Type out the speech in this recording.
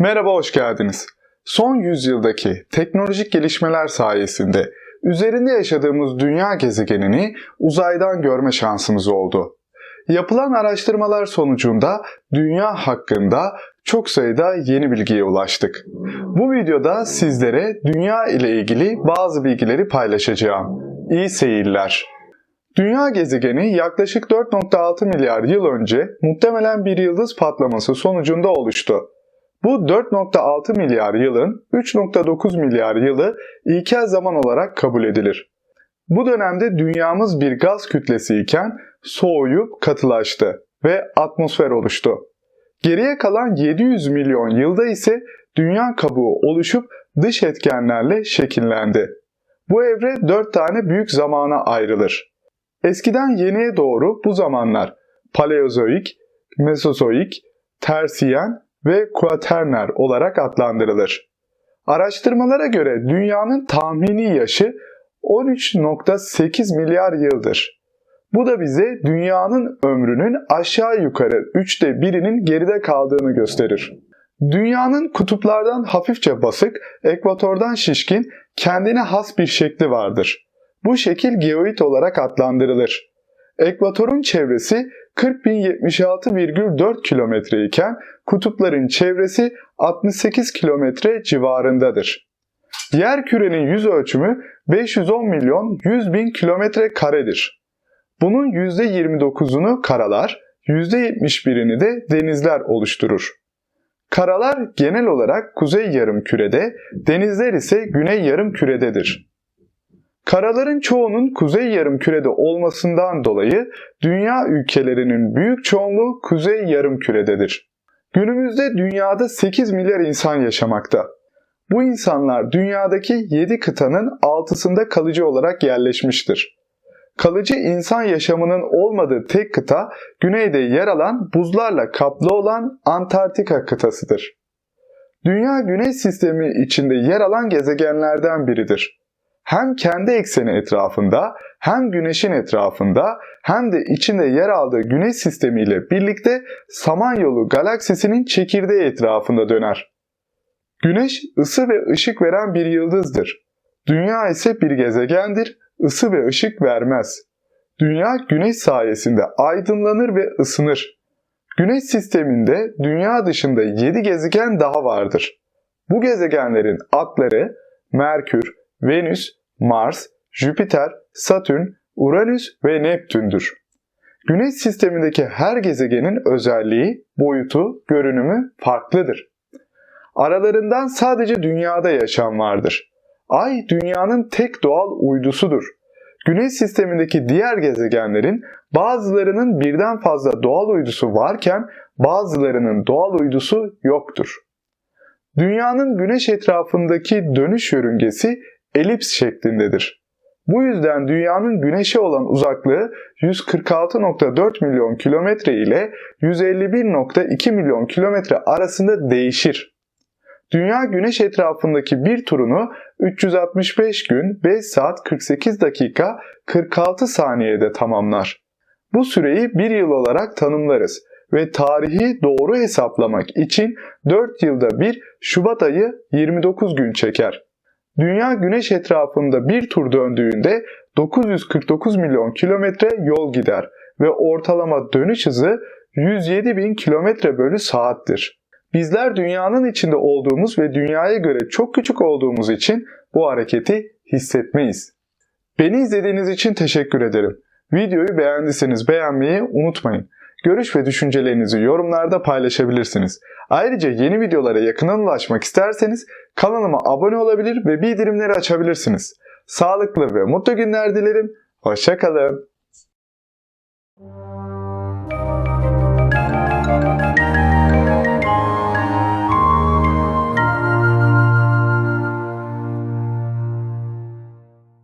Merhaba, hoş geldiniz. Son yüzyıldaki teknolojik gelişmeler sayesinde üzerinde yaşadığımız dünya gezegenini uzaydan görme şansımız oldu. Yapılan araştırmalar sonucunda dünya hakkında çok sayıda yeni bilgiye ulaştık. Bu videoda sizlere dünya ile ilgili bazı bilgileri paylaşacağım. İyi seyirler. Dünya gezegeni yaklaşık 4.6 milyar yıl önce muhtemelen bir yıldız patlaması sonucunda oluştu. Bu 4.6 milyar yılın 3.9 milyar yılı ilkel zaman olarak kabul edilir. Bu dönemde dünyamız bir gaz kütlesi iken soğuyup katılaştı ve atmosfer oluştu. Geriye kalan 700 milyon yılda ise dünya kabuğu oluşup dış etkenlerle şekillendi. Bu evre 4 tane büyük zamana ayrılır. Eskiden yeniye doğru bu zamanlar Paleozoik, Mesozoik, Tersiyen ve Kuaterner olarak adlandırılır. Araştırmalara göre dünyanın tahmini yaşı 13.8 milyar yıldır. Bu da bize dünyanın ömrünün aşağı yukarı üçte birinin geride kaldığını gösterir. Dünyanın kutuplardan hafifçe basık, ekvatordan şişkin, kendine has bir şekli vardır. Bu şekil geoid olarak adlandırılır. Ekvatorun çevresi 40.076,4 kilometre iken kutupların çevresi 68 kilometre civarındadır. Yer kürenin yüz ölçümü 510 milyon 100 bin kilometre karedir. Bunun %29'unu karalar, %71'ini de denizler oluşturur. Karalar genel olarak kuzey yarım kürede, denizler ise güney yarım kürededir. Karaların çoğunun kuzey yarım kürede olmasından dolayı dünya ülkelerinin büyük çoğunluğu kuzey yarım kürededir. Günümüzde dünyada 8 milyar insan yaşamakta. Bu insanlar dünyadaki 7 kıtanın altısında kalıcı olarak yerleşmiştir. Kalıcı insan yaşamının olmadığı tek kıta güneyde yer alan buzlarla kaplı olan Antarktika kıtasıdır. Dünya güneş sistemi içinde yer alan gezegenlerden biridir hem kendi ekseni etrafında hem güneşin etrafında hem de içinde yer aldığı güneş sistemiyle birlikte Samanyolu galaksisinin çekirdeği etrafında döner. Güneş ısı ve ışık veren bir yıldızdır. Dünya ise bir gezegendir, ısı ve ışık vermez. Dünya güneş sayesinde aydınlanır ve ısınır. Güneş sisteminde dünya dışında 7 gezegen daha vardır. Bu gezegenlerin adları Merkür, Venüs, Mars, Jüpiter, Satürn, Uranüs ve Neptün'dür. Güneş sistemindeki her gezegenin özelliği, boyutu, görünümü farklıdır. Aralarından sadece dünyada yaşam vardır. Ay dünyanın tek doğal uydusudur. Güneş sistemindeki diğer gezegenlerin bazılarının birden fazla doğal uydusu varken bazılarının doğal uydusu yoktur. Dünyanın güneş etrafındaki dönüş yörüngesi elips şeklindedir. Bu yüzden dünyanın güneşe olan uzaklığı 146.4 milyon kilometre ile 151.2 milyon kilometre arasında değişir. Dünya güneş etrafındaki bir turunu 365 gün 5 saat 48 dakika 46 saniyede tamamlar. Bu süreyi bir yıl olarak tanımlarız ve tarihi doğru hesaplamak için 4 yılda bir Şubat ayı 29 gün çeker. Dünya güneş etrafında bir tur döndüğünde 949 milyon kilometre yol gider ve ortalama dönüş hızı 107 bin kilometre bölü saattir. Bizler dünyanın içinde olduğumuz ve dünyaya göre çok küçük olduğumuz için bu hareketi hissetmeyiz. Beni izlediğiniz için teşekkür ederim. Videoyu beğendiyseniz beğenmeyi unutmayın. Görüş ve düşüncelerinizi yorumlarda paylaşabilirsiniz. Ayrıca yeni videolara yakından ulaşmak isterseniz kanalıma abone olabilir ve bildirimleri açabilirsiniz. Sağlıklı ve mutlu günler dilerim. Hoşçakalın.